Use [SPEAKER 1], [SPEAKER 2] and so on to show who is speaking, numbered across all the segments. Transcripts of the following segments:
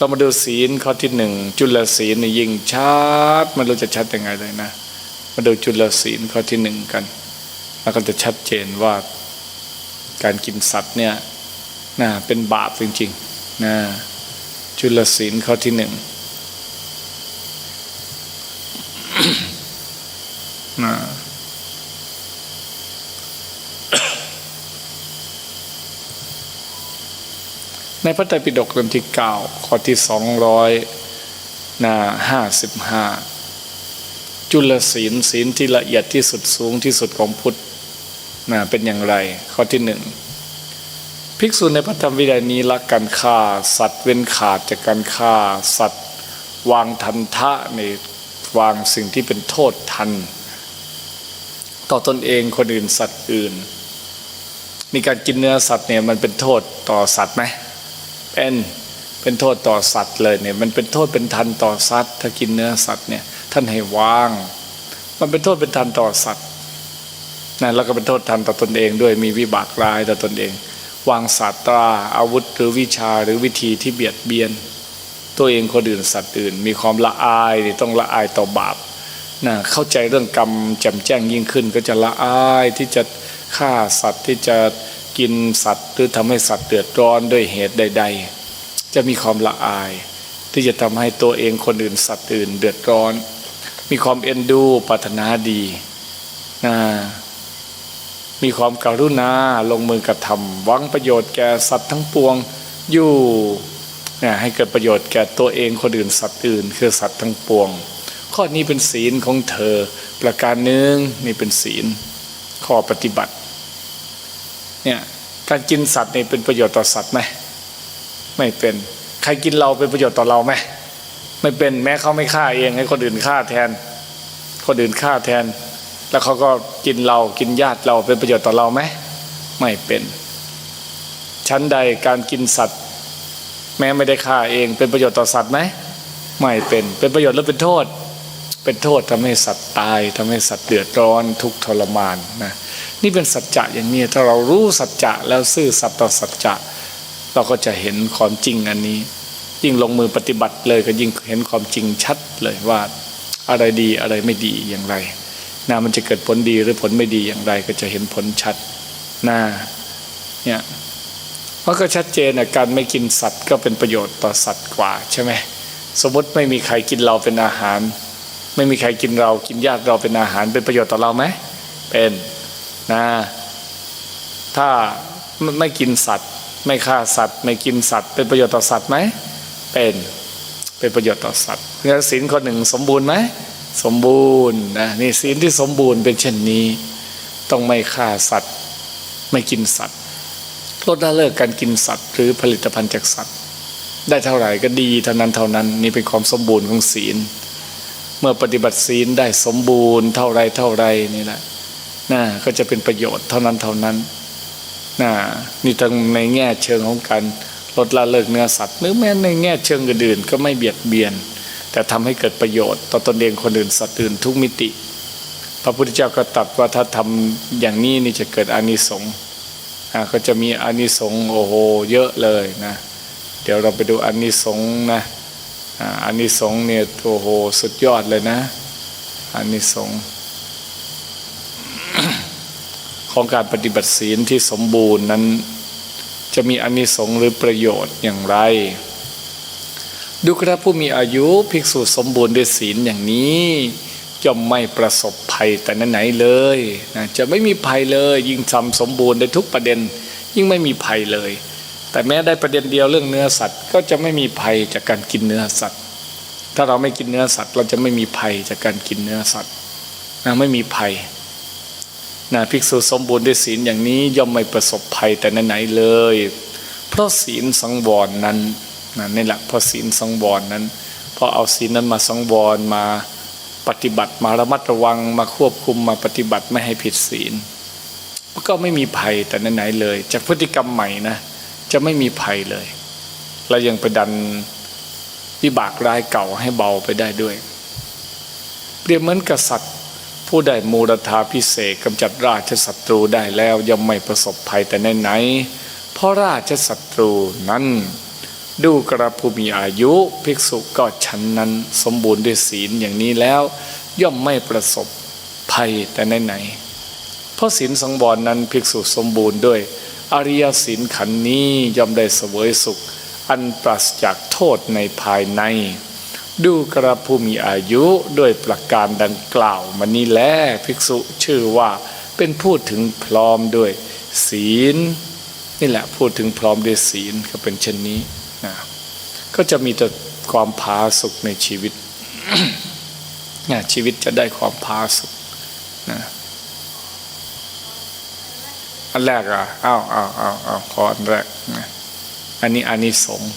[SPEAKER 1] เรามาดูศีลข้อที่หนึ่งจุลศีลนี่ยิ่งชัดมันรู้จะชัดยังไงเลยนะ มาดูจุลศีลข้อที่หนึ่งกัน แล้วก็จะชัดเจนว่าการกินสัตว์เนี่ยนะเป็นบาปจริงๆนะจุลศีลข้อที่หนึ่งนะ พระไตรปิฎกเล่มที่เก้าข้อที่สองร้อยนาห้าสิบห้าจุลศีลศีลที่ละเอียดที่สุดสูงที่สุดของพุทธนะเป็นอย่างไร ข้อที่หนึ่งภิกษุในพระธรรมวินัยนี้ละการฆ่า สัตว์เว้นขาดจากการฆ่า สัตว์ วางทันทะในวางสิ่งที่เป็นโทษทัน ต่อตนเองคนอื่นสัตว์อื่น มีการกินเนื้อสัตว์เนี่ยมันเป็นโทษต่อสัตว์ไหม เป็นเป็นโทษต่อสัตว์เลยเนี่ยมันเป็นโทษเป็นทันต่อสัตว์ ถ้ากินเนื้อสัตว์เนี่ยท่านให้วาง มันเป็นโทษเป็นทันต่อสัตว์นะแล้วก็เป็นโทษทันต่อตนเองด้วยมีวิบากร้ายต่อตนเอง วางศาสตราอาวุธหรือวิชาหรือวิธีที่เบียดเบียน ตัวเองคนอื่นสัตว์อื่น มีความละอายนี่ต้องละอายต่อบาปนะเข้าใจเรื่องกรรมแจ่มแจ้งยิ่งขึ้น ก็จะละอายที่จะฆ่าสัตว์ที่จะ กินสัตว์ หรือทำให้สัตว์เดือดร้อนด้วยเหตุใด ๆ จะมีความละอาย ที่จะทำให้ตัวเองคนอื่นสัตว์อื่นเดือดร้อน มีความเอ็นดูปรารถนาดีนะมีความการุณาลงมือกระทำหวังประโยชน์แก่สัตว์ทั้งปวงอยู่นะให้เกิดประโยชน์แก่ตัวเองคนอื่นสัตว์อื่น คือสัตว์ทั้งปวง ข้อนี้เป็นศีลของเธอ ประการหนึ่งนี่เป็นศีลข้อปฏิบัติ เนี่ยการกินสัตว์นี่เป็นประโยชน์ต่อสัตว์ไหมไม่เป็น ใครกินเราเป็นประโยชน์ต่อเราไหมไม่เป็นแม้เขาไม่ฆ่าเองให้คนอื่นฆ่าแทน คนอื่นฆ่าแทน แล้วเขาก็กินเรากินญาติเราเป็นประโยชน์ต่อเราไหมไม่เป็นชั้นใดการกินสัตว์ แม้ไม่ได้ฆ่าเองเป็นประโยชน์ต่อสัตว์ไหมไม่เป็นเป็นประโยชน์หรือเป็นโทษ เป็นโทษทำให้สัตว์ตายทำให้สัตว์เดือดร้อนทุกทรมานนะนี่เป็นสัจจะอย่างนี้ถ้าเรารู้สัจจะแล้วซื่อสัตย์ต่อสัจจะเราก็จะเห็นความจริงอันนี้ ยิ่งลงมือปฏิบัติเลยก็ยิ่งเห็นความจริงชัดเลยว่าอะไรดีอะไรไม่ดีอย่างไรนะมันจะเกิดผลดีหรือผลไม่ดีอย่างไร ก็จะเห็นผลชัดนะเนี่ยเพราะก็ชัดเจนนะการไม่กินสัตว์ก็เป็นประโยชน์ต่อสัตว์กว่าใช่ไหมสมมติไม่มีใครกินเราเป็นอาหาร ไม่มีใครกินเรากินญาติเราเป็นอาหารเป็นประโยชน์ต่อเราไหมเป็นนะถ้าไม่กินสัตว์ ไม่ฆ่าสัตว์ ไม่กินสัตว์ เป็นประโยชน์ต่อสัตว์ไหมเป็นเป็นประโยชน์ต่อสัตว์เงั้นศีลข้อหนึ่งสมบูรณ์ไหมสมบูรณ์นะนี่ศีลที่สมบูรณ์เป็นเช่นนี้ ต้องไม่ฆ่าสัตว์ ไม่กินสัตว์ลดละเลิกการกินสัตว์ หรือผลิตภัณฑ์จากสัตว์ ได้เท่าไหร่ก็ดีเท่านั้นเท่านั้น นี่เป็นความสมบูรณ์ของศีล เมื่อปฏิบัติศีลได้สมบูรณ์เท่าไรเท่าไรนี่แหละนะก็จะเป็นประโยชน์เท่านั้นเท่านั้นนะนี่ทั้งในแง่เชิงของการลดละเลิกเนื้อสัตว์หรือแม้ในแง่เชิงอื่นๆก็ไม่เบียดเบียน แต่ทำให้เกิดประโยชน์ ต่อตนเองคนอื่นสัตว์อื่นทุกมิติ พระพุทธเจ้าก็ตรัสว่าถ้าทำอย่างนี้นี่จะเกิดอานิสงส์ก็จะมีอานิสงส์โอ้โหเยอะเลยนะ เดี๋ยวเราไปดูอานิสงส์นะ อานิสงส์เนี่ยโอ้โหสุดยอดเลยนะอานิสงส์ของการปฏิบัติศีลที่สมบูรณ์นั้น จะมีอานิสงส์หรือประโยชน์อย่างไร ดูกระผู้มีอายุภิกษุสมบูรณ์ด้วยศีลอย่างนี้ย่อมไม่ประสบภัยแต่ไหนๆเลยนะจะไม่มีภัยเลย ยิ่งทำสมบูรณ์ในทุกประเด็น ยิ่งไม่มีภัยเลย แต่แม้ได้ประเด็นเดียวเรื่องเนื้อสัตว์ก็จะไม่มีภัยจากการกินเนื้อสัตว์ ถ้าเราไม่กินเนื้อสัตว์ เราจะไม่มีภัยจากการกินเนื้อสัตว์นะไม่มีภัยนะภิกษุสมบูรณ์ด้วยศีลอย่างนี้ย่อมไม่ประสบภัยแต่ไหนๆเลย เพราะศีลสังวรนั้นนะนี่แหละเพราะศีลสังวรนั้นพราะเอาศีลนั้นมาสังวรมาปฏิบัติมาระมัดระวังมาควบคุมมาปฏิบัติไม่ให้ผิดศีลก็ไม่มีภัยแต่ไหนๆเลย จากพฤติกรรมใหม่นะ จะไม่มีภัยเลย และยังไปดันวิบากร้ายเก่าให้เบาไปได้ด้วย เปรียบเหมือนกษัตริย์ ผู้ได้มูรธาพิเศษกำจัดราชศัตรูได้แล้วย่อมไม่ประสบภัยแต่ไหนๆเพราะราชศัตรูนั้น ดูกระผู้มีอายุภิกษุก็ฉันนั้นสมบูรณ์ด้วยศีลอย่างนี้แล้ว ย่อมไม่ประสบภัยแต่ไหนๆเพราะศีลสังวรนั้นภิกษุสมบูรณ์ด้วย อริยศีลขันนี้ย่อมได้เสวยสุข อันปราศจากโทษในภายใน ดูกระผู้มีอายุด้วยประการดังกล่าวมานี้แลภิกษุชื่อว่าเป็นผู้ถึงพร้อมด้วยศีล นี่แหละพูดถึงพร้อมด้วยศีลก็เป็นเช่นนี้นะก็จะมีแต่ความพาสุขในชีวิตนะชีวิตจะได้ความพาสุขนะ อันแรกอะอ้าวอ้าวอ้าวอ้าวขออันแรกนะอันนี้อานิสงส์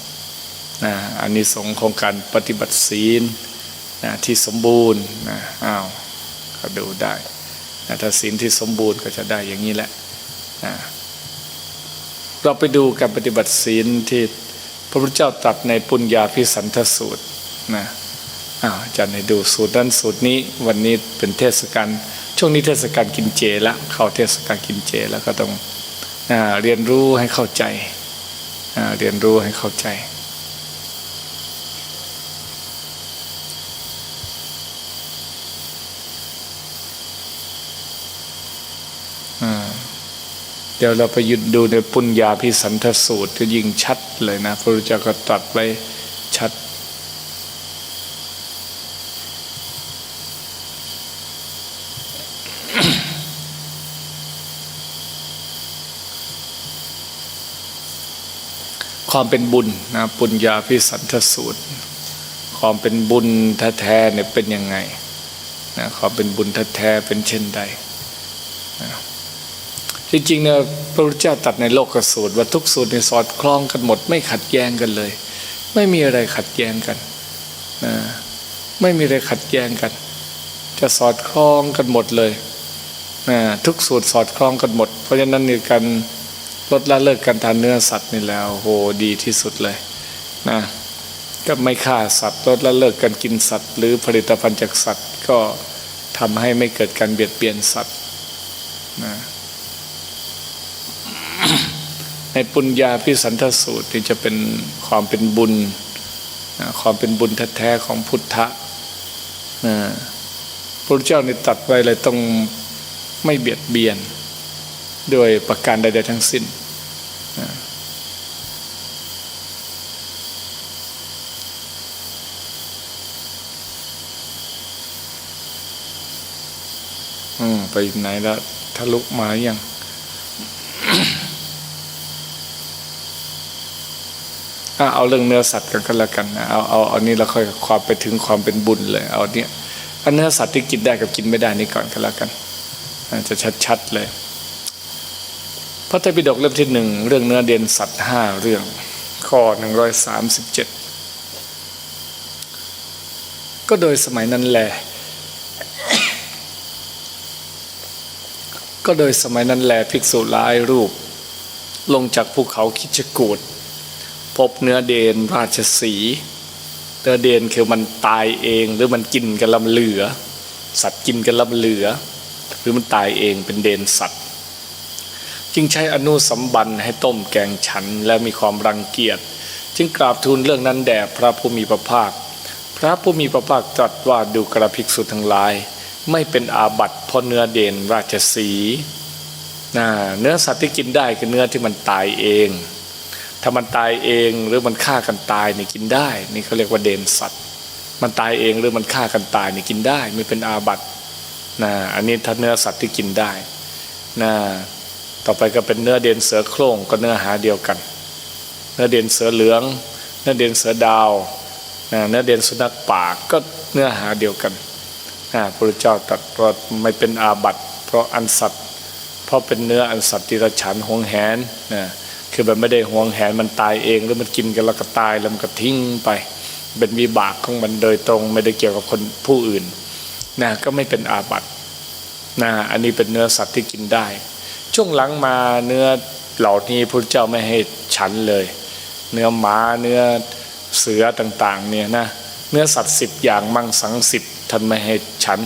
[SPEAKER 1] นะอานิสงส์ของการปฏิบัติศีลนะที่สมบูรณ์นะอ้าวก็ดูได้นะถ้าศีลที่สมบูรณ์ก็จะได้อย่างนี้แหละนะเราไปดูการปฏิบัติศีลที่พระพุทธเจ้าตรัสในปุญญาพิสันทสูตรนะอ้าวอาจารย์ให้ดูสูตรนั้นสูตรนี้วันนี้เป็นเทศกาล ช่วงนี้เทศกาลกินเจแล้วเข้าเทศกาลกินเจแล้วก็ต้องอ่าเรียนรู้ให้เข้าใจอ่าเรียนรู้ให้เข้าใจ เดี๋ยวเราไปยุดดูในปุญญาพิสันทสูตรก็ยิ่งชัดเลยนะ พระพุทธเจ้าก็ตรัสไว้ชัด ความเป็นบุญนะปุญญาพิสันทสูตร ความเป็นบุญแท้ๆเนี่ยเป็นยังไงนะความเป็นบุญแท้ๆเป็นเช่นใดจริงๆเนี่ยพระพุทธเจ้าตัดในโลกสูตรว่าทุกสูตรในยสอดคล้องกันหมด ไม่ขัดแย้งกันเลย ไม่มีอะไรขัดแย้งกันนะไม่มีอะไรขัดแย้งกัน จะสอดคล้องกันหมดเลยนะทุกสูตรสอดคล้องกันหมด เพราะฉะนั้นในการ ลดละเลิกการทานเนื้อสัตว์นี่แล้วโหดีที่สุดเลยนะก็ไม่ฆ่าสัตว์ลดละเลิกการกินสัตว์ หรือผลิตภัณฑ์จากสัตว์ ก็ทำให้ไม่เกิดการเบียดเบียนสัตว์นะในปุญญาพิสันทสูตรที่จะเป็นความเป็นบุญนะความเป็นบุญแท้ๆของพุทธะนะพระเจ้าในตัดไว้เลยต้องไม่เบียดเบียน ด้วยประการใดๆทั้งสิ้นนะอืม ไปไหนแล้วทะลุมาหรือยังเอาเรื่องเนื้อสัตว์กันก็แล้วกันนะเอาเอาเอานี้เราค่อยความไปถึงความเป็นบุญเลย เอาเนี่ยอันเนื้อสัตว์ที่กินได้กับกินไม่ได้นี่ก่อนก็แล้วกันจะชัดๆเลยพระไตรปิฎกเล่มที่หนึ่งเรื่องเนื้อเด่นสัตว์ห้าเรื่อง ข้อหนึ่งร้อยสามสิบเจ็ดก็โดยสมัยนั้นแหละ ก็โดยสมัยนั้นแหลภิกษุหลายรูป ลงจากภูเขาคิชกูดพบเนื้อเดนราชสีเนื้อเดนคือมันตายเองหรือมันกินกันลำเหลือ สัตว์กินกันลำเหลือ หรือมันตายเองเป็นเดนสัตว์ จึงใช้อนุสัมบันให้ต้มแกงฉันและมีความรังเกียจจึงกราบทูลเรื่องนั้นแด่พระผู้มีพระภาค พระผู้มีพระภาคตรัสว่าดูกระภิกษุทั้งหลาย ไม่เป็นอาบัติเพราะเนื้อเด่นราชสีนะเนื้อสัตว์ที่กินได้คือเนื้อที่มันตายเอง ถ้ามันตายเองหรือมันฆ่ากันตายนี่กินได้ นี่เขาเรียกว่าเด่นสัตว์ มันตายเองหรือมันฆ่ากันตายนี่กินได้ไม่เป็นอาบัตินะอันนี้ถ้าเนื้อสัตว์ที่กินได้นะต่อไปก็เป็นเนื้อเด่นเสือโคร่งก็เนื้อหาเดียวกัน เนื้อเด่นเสือเหลือง เนื้อเด่นเสือดาวนะเนื้อเด่นสุนัขป่าก็เนื้อหาเดียวกันนะ พระเจ้าตรัสว่าไม่เป็นอาบัติ เพราะอันสัตว์เพราะเป็นเนื้ออันสัตว์ที่ระฉันหวงแหนนะคือแบบไม่ได้หวงแหนมันตายเองหรือมันกินกันแล้วก็ตายแล้วมันก็ทิ้งไป เป็นวิบากของมันโดยตรงไม่ได้เกี่ยวกับคนผู้อื่นนะก็ไม่เป็นอาบัตินะอันนี้เป็นเนื้อสัตว์ที่กินได้ ช่วงหลังมาเนื้อเหล่านี้พระเจ้าไม่ให้ฉันเลย เนื้อหมาเนื้อเสือต่างๆเนี่ยนะ เนื้อสัตว์สิบอย่างมังสังสิบท่านไม่ให้ฉัน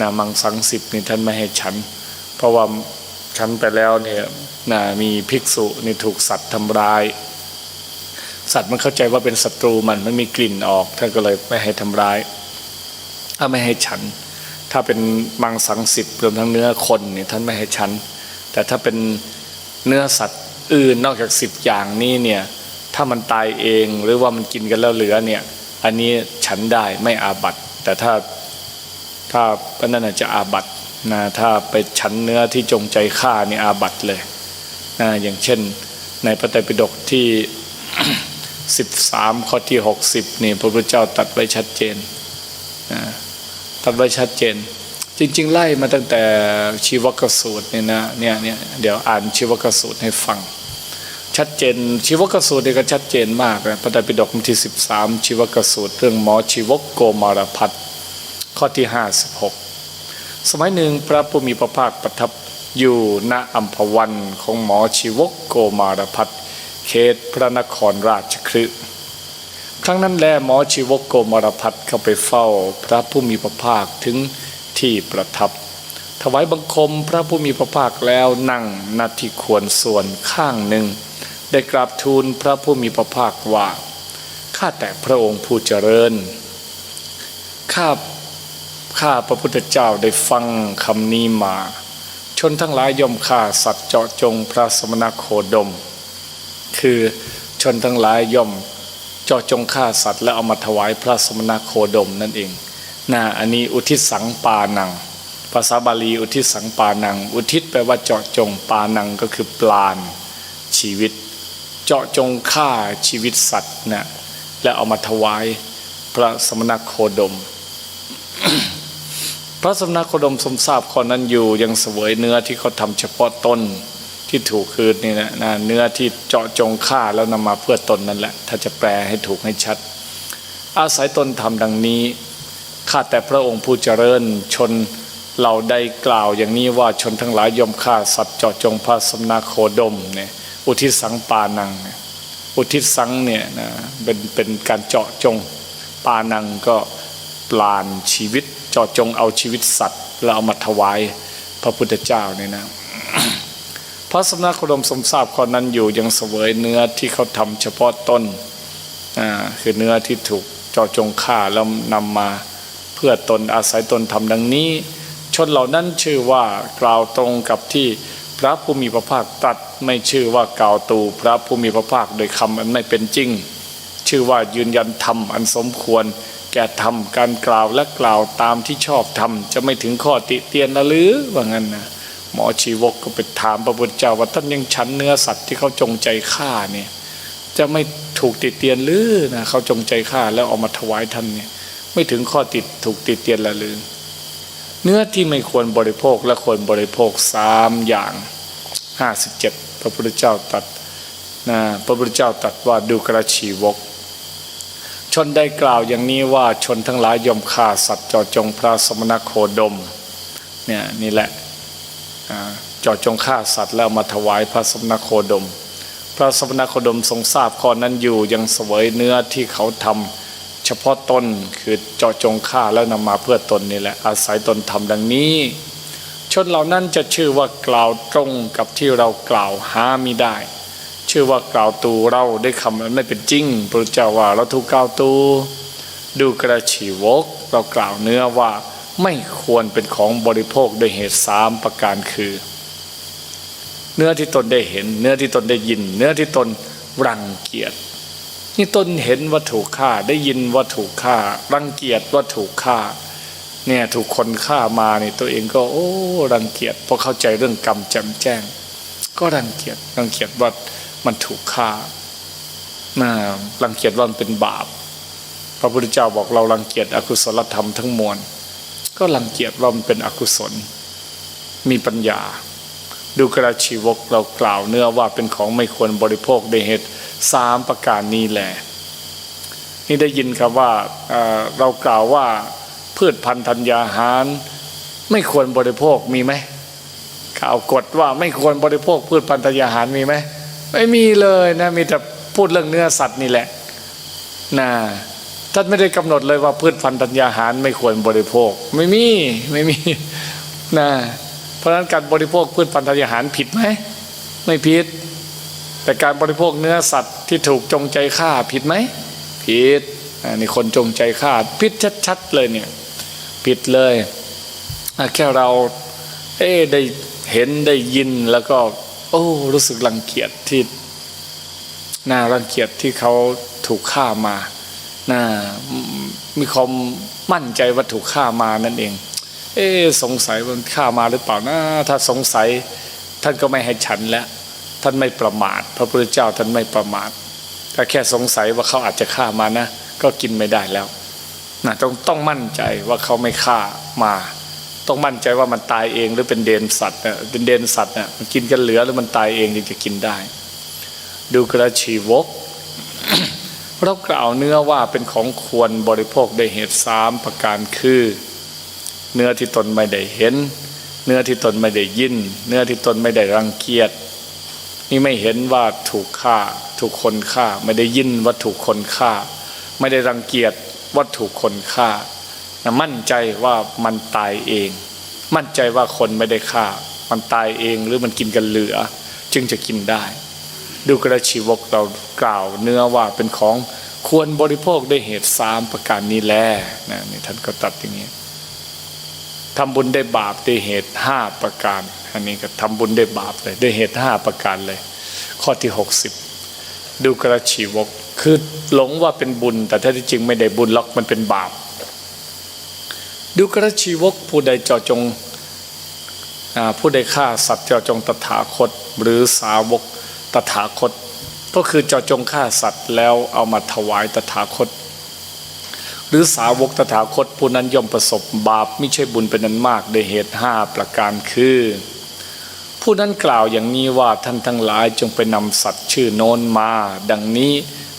[SPEAKER 1] นะมังสังสิบนี่ท่านไม่ให้ฉัน เพราะว่าฉันไปแล้วเนี่ยนะมีภิกษุนี่ถูกสัตว์ทำร้าย สัตว์มันเข้าใจว่าเป็นศัตรูมันมันมีกลิ่นออกท่านก็เลยไม่ให้ทำร้ายถ้าไม่ให้ฉัน ถ้าเป็นมังสังสิบรวมทั้งเนื้อคนนี่ท่านไม่ให้ฉัน แต่ถ้าเป็นเนื้อสัตว์อื่นนอกจากสิบอย่างนี้เนี่ยถ้ามันตายเองหรือว่ามันกินกันแล้วเหลือเนี่ย อันนี้ฉันได้ไม่อาบัตแต่ถ้าถ้าก็นั่นจะอาบัตนะถ้าไปฉันเนื้อที่จงใจฆ่านี่อาบัตเลยนะอย่างเช่นในพระไตรปิฎกที่สิบสามข้อที่หกสิบนี่พระพุทธเจ้าตัดไว้ชัดเจนนะตัดไว้ชัดเจน จริง ๆ ไล่มาตั้งแต่ชีวกสูตรเนี่ยนะเนี่ยเนี่ยเดี๋ยวอ่านชีวกสูตรให้ฟัง ชัดเจน ชีวกสูตรนี่ก็ชัดเจนมากนะพระไตรปิฎกบทที่สิบสามชีวกสูตร เรื่องหมอชีวกโกมารพัฒข้อที่ห้าสิบหกสมัยหนึ่งพระผู้มีพระภาคประทับอยู่ณอัมพวันของหมอชีวกโกมารพัฒเขตพระนครราชคฤห์ครั้งนั้นแลหมอชีวกโกมารพัฒเข้าไปเฝ้าพระผู้มีพระภาคถึงที่ประทับ ถวายบังคมพระผู้มีพระภาคแล้วนั่งนาที่ควรส่วนข้างหนึ่ง ได้กราบทูลพระผู้มีพระภาคว่า ข้าแต่พระองค์ผู้เจริญ ข้าข้าพระพุทธเจ้าได้ฟังคำนี้มา ชนทั้งหลายย่อมฆ่าสัตว์เจาะจงพระสมณโคดม คือชนทั้งหลายย่อมเจาะจงฆ่าสัตว์แล้วเอามาถวายพระสมณโคดมนั่นเองนะอันนี้อุทิศสังปานัง ภาษาบาลีอุทิศสังปานัง อุทิศแปลว่าเจาะจงปานังก็คือปลานชีวิต เจาะจงฆ่าชีวิตสัตว์นะและเอามาถวายพระสมณโคดม พระสมณโคดมทรงทราบคนนั้นอยู่ยังเสวยเนื้อที่เขาทำเฉพาะต้นที่ถูกคืนนี่นะนะเนื้อที่เจาะจงฆ่าแล้วนำมาเพื่อตนนั่นแหละ ถ้าจะแปลให้ถูกให้ชัด อาศัยตนทำดังนี้ข้าแต่พระองค์ผู้เจริญชนเราได้กล่าวอย่างนี้ว่าชนทั้งหลายยอมฆ่าสัตว์เจาะจงพระสมณโคดมเนี่ย อุทิศสังปานังเนี่ยอุทิศสังเนี่ยนะเป็นเป็นการเจาะจงปานังก็ปลานชีวิตเจาะจงเอาชีวิตสัตว์แล้วเอามาถวายพระพุทธเจ้าเนี่ยนะพระสมณโคดมสมทราบคนนั้นอยู่ยังเสวยเนื้อที่เขาทำเฉพาะต้นอ่าคือเนื้อที่ถูกเจาะจงฆ่าแล้วนำมาเพื่อตนอาศัยตนทำดังนี้ ชนเหล่านั้นชื่อว่ากล่าวตรงกับที่พระผู้มีพระภาคตรัส ไม่ชื่อว่ากล่าวตูพระผู้มีพระภาคโดยคำอันไม่เป็นจริง ชื่อว่ายืนยันธรรมอันสมควร แก่ธรรมการกล่าวและกล่าวตามที่ชอบธรรมจะไม่ถึงข้อติเตียนนะหรือว่างั้นนะหมอชีวกก็ไปถามพระพุทธเจ้าว่าท่านยังฉันเนื้อสัตว์ที่เขาจงใจฆ่าเนี่ยจะไม่ถูกติเตียนหรือนะเขาจงใจฆ่าแล้วเอามาถวายท่านเนี่ยไม่ถึงข้อติดถูกติเตียนละหรือเนื้อที่ไม่ควรบริโภคและควรบริโภคสามอย่างห้าสิบเจ็ด ระพุทธเจ้าตรัสนะพระพุทธเจ้าตรัสว่าดูกระชีวก ชนได้กล่าวอย่างนี้ว่าชนทั้งหลายยอมฆ่าสัตว์จาะจงพระสมณโคดมเนี่ยนี่แหละอ่าจาะจงฆ่าสัตว์แล้วมาถวายพระสมณโคดม พระสมณโคดมทรงทราบข้อนั้นอยู่ยังเสวยเนื้อที่เขาทำเฉพาะตนคือเจาะจงฆ่าแล้วนำมาเพื่อตนนี่แหละอาศัยตนทำดังนี้ ชนเหล่านั้นจะชื่อว่ากล่าวตรงกับที่เรากล่าวหามิได้ ชื่อว่ากล่าวตูเราได้คำนั้นไม่เป็นจริงพระเจ้าว่าเราถูกกล่าวตู ดูกระชีวก เรากล่าวเนื้อว่าไม่ควรเป็นของบริโภคโดยเหตุสามประการคือ เนื้อที่ตนได้เห็น เนื้อที่ตนได้ยิน เนื้อที่ตนรังเกียจนี่ตนเห็นว่าถูกฆ่าได้ยินว่าถูกฆ่า รังเกียจว่าถูกฆ่า เนี่ยถูกคนฆ่ามาเนี่ยตัวเองก็โอ้รังเกียจพราะเข้าใจเรื่องกรรมแจ่มแจ้ง ก็รังเกียจรังเกียจว่ามันถูกฆ่าน่ารังเกียจว่ามันเป็นบาป พระพุทธเจ้าบอกเรารังเกียจอกุศลธรรมทั้งมวลก็รังเกียจว่ามันเป็นอกุศล มีปัญญา ดูกระชีวกเรากล่าวเนื้อว่าเป็นของไม่ควรบริโภคในเหตุสามประการนี้แหละนี่ได้ยินครับว่าเเรากล่าวว่า พืชพันธุ์ธัญญาหาร ไม่ควรบริโภคมีไหมข่าวกฎว่าไม่ควรบริโภคพืชพันธุ์ธัญญาหารมีไหมไม่มีเลยนะมีแต่พูดเรื่องเนื้อสัตว์นี่แหละนะท่านไม่ได้กำหนดเลยว่าพืชพันธุ์ธัญญาหารไม่ควรบริโภค ไม่มีไม่มีนะเพราะฉะนั้นการบริโภคพืชพันธุ์ธัญญาหารผิดไหมไม่ผิด แต่การบริโภคเนื้อสัตว์ที่ถูกจงใจฆ่าผิดไหมผิดอันนี้คนจงใจฆ่าผิดชัดๆเลยเนี่ย ผิดเลยแค่เราเอ๊ะได้เห็นได้ยินแล้วก็ โอ้ รู้สึกรังเกียจที่น่ารังเกียจที่เขาถูกฆ่ามาน่ามีความมั่นใจว่าถูกฆ่ามานั่นเอง เอ๊สงสัยมันฆ่ามาหรือเปล่านะถ้าสงสัยท่านก็ไม่ให้ฉันแล้ว ท่านไม่ประมาท พระพุทธเจ้าท่านไม่ประมาทถ้าแค่สงสัยว่าเขาอาจจะฆ่ามานะ ก็กินไม่ได้แล้ว นะต้องต้องมั่นใจว่าเขาไม่ฆ่ามา ต้องมั่นใจว่ามันตายเองหรือเป็นเดนสัตว์เนี่ยเป็นเดนสัตว์เนี่ยมันกินกันเหลือหรือมันตายเองจึงจะกินได้ ดูกระชีวกเรากล่าวเนื้อว่าเป็นของควรบริโภคด้วยเหตุสามประการคือ เนื้อที่ตนไม่ได้เห็น เนื้อที่ตนไม่ได้ยิน เนื้อที่ตนไม่ได้รังเกียจนี่ไม่เห็นว่าถูกฆ่า ถูกคนฆ่า ไม่ได้ยินว่าถูกคนฆ่า ไม่ได้รังเกียจ ว่าถูกคนฆ่านะมั่นใจว่ามันตายเอง มั่นใจว่าคนไม่ได้ฆ่า มันตายเองหรือมันกินกันเหลือ จึงจะกินได้ ดูกระชีวกเรากล่าวเนื้อว่าเป็นของควรบริโภคด้วยเหตุสามประการนี้แลนะนี่ท่านก็ตัดอย่างนี้ทำบุญได้บาปด้วยเหตุห้าประการ อันนี้ก็ทำบุญได้บาปเลยด้วยเหตุห้าประการเลย ข้อที่หกสิบดูกระชีวก คือหลงว่าเป็นบุญ แต่แท้ที่จริงไม่ได้บุญหรอกมันเป็นบาป ดูกระชีวกผู้ใดเจาะจงผู้ใดฆ่าสัตว์เจาะจงตถาคต หรือสาวกตถาคต ก็คือเจาะจงฆ่าสัตว์แล้วเอามาถวายตถาคต หรือสาวกตถาคตผู้นั้นย่อมประสบบาปไม่ใช่บุญเป็นนั้นมากโดยเหตุห้าประการคือผู้นั้นกล่าวอย่างนี้ว่าท่านทั้งหลายจงไปนำสัตว์ชื่อโน้นมา ดังนี้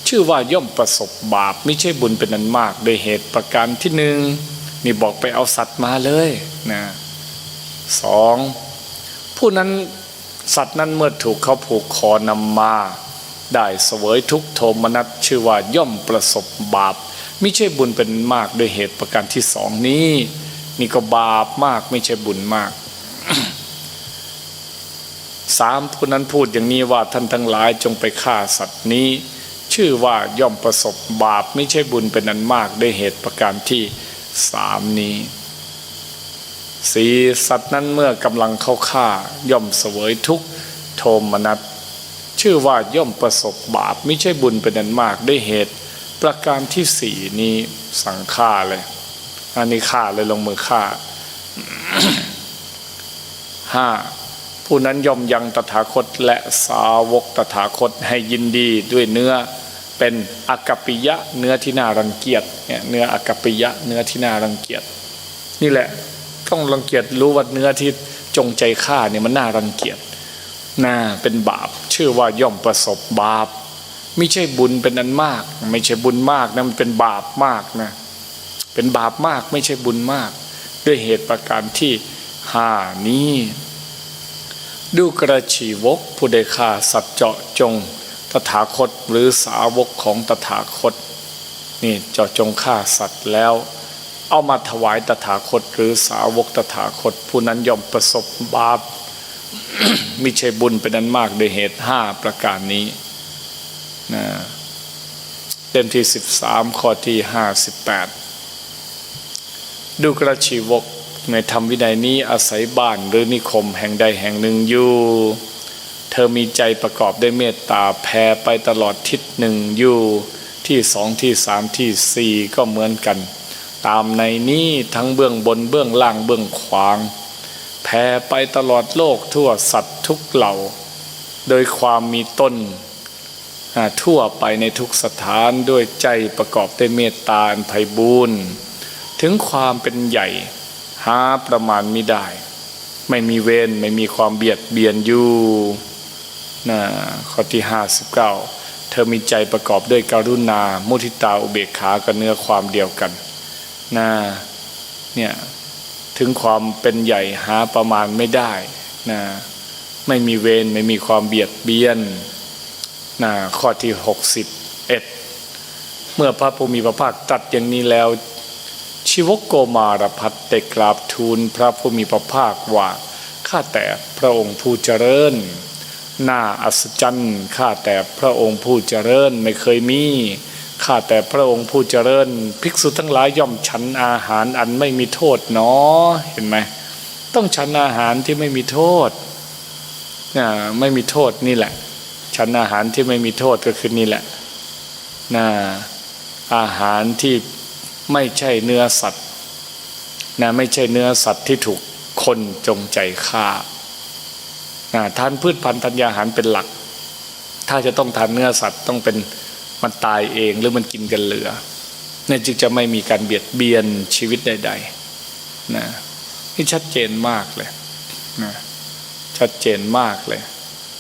[SPEAKER 1] ชื่อว่าย่อมประสบบาปไม่ใช่บุญเป็นนั้นมาก โดยเหตุประการที่หนึ่งนี่บอกไปเอาสัตว์มาเลยนะสองผู้นั้นสัตว์นั้นเมื่อถูกเขาผูกคอนำมา ได้เสวยทุกโทมนัสชื่อว่าย่อมประสบบาปไม่ใช่บุญเป็นมากโดยเหตุประการที่สองนี้ นี่ก็บาปมากไม่ใช่บุญมากสามผู้นั้นพูดอย่างนี้ว่าท่านทั้งหลายจงไปฆ่าสัตว์นี้ ชื่อว่าย่อมประสบบาปไม่ใช่บุญเป็นอันมากด้วยเหตุประการที่สามนี้สีสัตว์นั้นเมื่อกำลังเข้าฆ่า ย่อมเสวยทุกโทมนัสชื่อว่าย่อมประสบบาปไม่ใช่บุญเป็นอันมากด้วยเหตุ ประการที่สี่นี้สั่งฆ่าเลยอันนี้ฆ่าเลยลงมือฆ่าห้าผู้นั้นย่อมยังตถาคตและสาวกตถาคตให้ยินดีด้วยเนื้อ เป็นอกัปปิยะเนื้อที่น่ารังเกียจเนี่ยเนื้ออกัปปิยะเนื้อที่น่ารังเกียจนี่แหละต้องรังเกียจรู้ว่าเนื้อที่จงใจฆ่าเนี่ยมันน่ารังเกียจน่าเป็นบาป ชื่อว่าย่อมประสบบาป ไม่ใช่บุญเป็นอันมาก ไม่ใช่บุญมากนะมันเป็นบาปมากนะเป็นบาปมากไม่ใช่บุญมาก ด้วยเหตุประการที่ห้านี้ดูกระชีวกผู้ใดฆ่าสัตว์เจาะจง ถาคตหรือสาวกของตถาคต นี่เจาะจงฆ่าสัตว์แล้ว เอามาถวายตถาคตหรือสาวกตถาคต ผู้นั้นย่อมประสบบาปมิใช่บุญเป็นนั้นมากโดยเหตุห้าประการนี้นะเต็มที่สิบสามข้อที่ห้าสิบแปดดูกระชีวกในธรรมวินัยนี้อาศัยบ้านหรือนิคมแห่งใดแห่งหนึ่งอยู่ เธอมีใจประกอบด้วยเมตตาแผ่ไปตลอดทิศหนึ่งอยู่ที่สองที่สามที่สี่ก็เหมือนกัน ตามในนี้ทั้งเบื้องบนเบื้องล่างเบื้องขวางแผ่ไปตลอดโลกทั่วสัตว์ทุกเหล่า โดยความมีต้นทั่วไปในทุกสถานด้วยใจประกอบด้วยเมตตาอันไพบูรณ์ถึงความเป็นใหญ่หาประมาณไม่ได้ ไม่มีเวรไม่มีความเบียดเบียนอยู่ นะข้อที่ห้าสิบเก้าเธอมีใจประกอบด้วยการุณา มุทิตาอุเบกขากับเนื้อความเดียวกันนะเนี่ยถึงความเป็นใหญ่หาประมาณไม่ได้นะไม่มีเวรไม่มีความเบียดเบียนนะข้อที่หกสิบเอ็ดเมื่อพระภูมิพระภาคตัดอย่างนี้แล้วชีวโกมารพัฒได้กราบทูลพระผู้มีพระภาคว่าข้าแต่พระองค์ผู้เจริญ น่าอัศจรรย์ข้าแต่พระองค์ผู้เจริญไม่เคยมีข้าแต่พระองค์ผู้เจริญ ภิกษุทั้งหลายย่อมฉันอาหารอันไม่มีโทษเนาะเห็นไหมต้องฉันอาหารที่ไม่มีโทษนะไม่มีโทษนี่แหละ ฉันอาหารที่ไม่มีโทษก็คือนี่แหละนะอาหารที่ไม่ใช่เนื้อสัตว์นะไม่ใช่เนื้อสัตว์ที่ถูกคนจงใจฆ่า ทานพืชพันธุ์ธัญญาหารเป็นหลัก ถ้าจะต้องทานเนื้อสัตว์ต้องเป็นมันตายเองหรือมันกินกันเหลือเนี่ยจึงจะไม่มีการเบียดเบียนชีวิตใดๆนะนี่ชัดเจนมากเลยนะชัดเจนมากเลย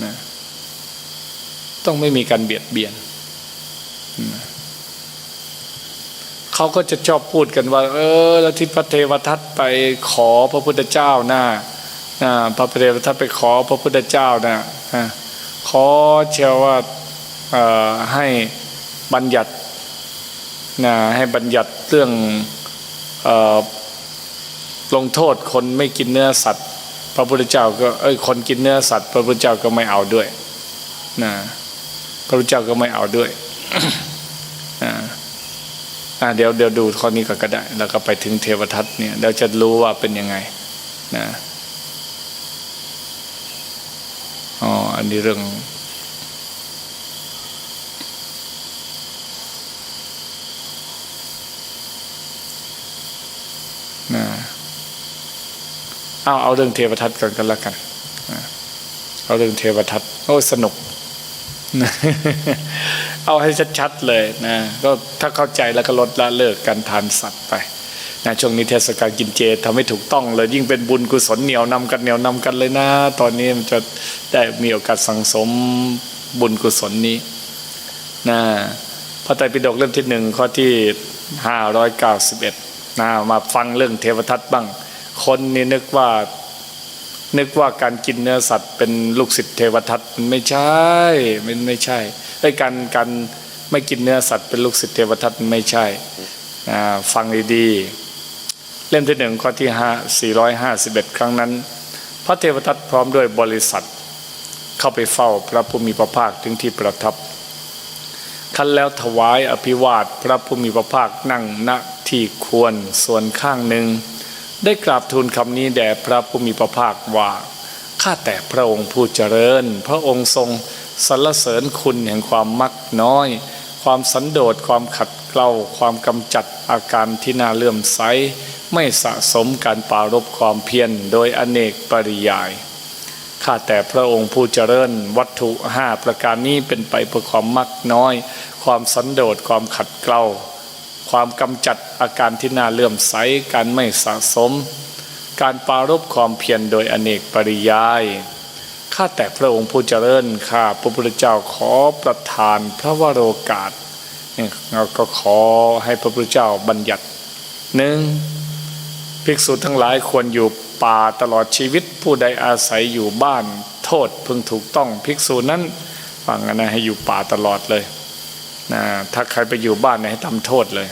[SPEAKER 1] นะต้องไม่มีการเบียดเบียนนะเขาก็จะชอบพูดกันว่า เออ แล้วที่พระเทวทัตไปขอพระพุทธเจ้าหนะนะ พระเทวทัตไปขอพระพุทธเจ้านะนะขอเชื่อว่าให้บัญญัตินะให้บัญญัติเรื่องอลงโทษคนไม่กินเนื้อสัตว์ พระพุทธเจ้าก็เอ้ยคนกินเนื้อสัตว์ พระพุทธเจ้าก็ไม่เอาด้วยนะพระพุทธเจ้าก็ไม่เอาด้วยนะเดี๋ยวเดี๋ยวดูข้อนี้ก็ก็ได้ แล้วก็ไปถึงเทวทัตเนี่ยเราจะรู้ว่าเป็นยังไงนะอ๋ออั นนี้เรื่อง นะเอาเอาเรื่องเทวทัตก่อนกันแล้วกัน เอาเรื่องเทวทัตโอ้สนุก เอาให้ชัดๆเลยนะ ก็ถ้าเข้าใจแล้วก็ลดละเลิกการทานสัตว์ไป นะช่วงนี้เทศกาลกินเจทำให้ถูกต้องเลยยิ่งเป็นบุญกุศลเหนียวนำกันเหนียวนำกันเลยนะ ตอนนี้มันจะได้มีโอกาสสังสมบุญกุศลนี้นะพระไตรปิฎกเล่มที่หนึ่งข้อที่ห้าร้อยเก้าสิบเอ็ดนะมาฟังเรื่องเทวทัตบ้าง คนนี่นึกว่านึกว่าการกินเนื้อสัตว์เป็นลูกศิษย์เทวทัตมันไม่ใช่มันไม่ใช่ไอ้การการไม่กินเนื้อสัตว์เป็นลูกศิษย์เทวทัตมันไม่ใช่ฟังดีๆ เล่มที่หนึ่งข้อที่ห้าสี่ร้อยห้าสิบเอ็ดครั้งนั้น พระเทวทัตพร้อมด้วยบริษัท เข้าไปเฝ้าพระผู้มีพระภาคถึงที่ประทับคันแล้วถวายอภิวาทพระผู้มีพระภาคนั่งณที่ควรส่วนข้างหนึ่ง ได้กราบทูลคำนี้แด่พระผู้มีพระภาคว่าข้าแต่พระองค์ผู้เจริญ พระองค์ทรงสรรเสริญคุณแห่งความมักน้อย ความสันโดษความขัด เกลาความกำจัดอาการที่น่าเลื่อมใส ไม่สะสมการปารบความเพียรโดยอเนกปริยายข้าแต่พระองค์ผู้เจริญวัตถุห้าประการนี้เป็นไปเพื่อความมักน้อย ความสันโดษความขัดเกลาความกำจัดอาการที่น่าเลื่อมใสการไม่สะสม การปารบความเพียรโดยอเนกปริยายข้าแต่พระองค์ผู้เจริญข้าพระพุทธเจ้าขอประทานพระวโรกาส เราก็ขอให้พระพุทธเจ้าบัญญัติหนึ่งภิกษุทั้งหลายควรอยู่ป่าตลอดชีวิตผู้ใดอาศัยอยู่บ้านโทษพึงถูกต้องภิกษุนั้นฟังนะให้อยู่ป่าตลอดเลยนะถ้าใครไปอยู่บ้านเนี่ยให้ทำโทษเลย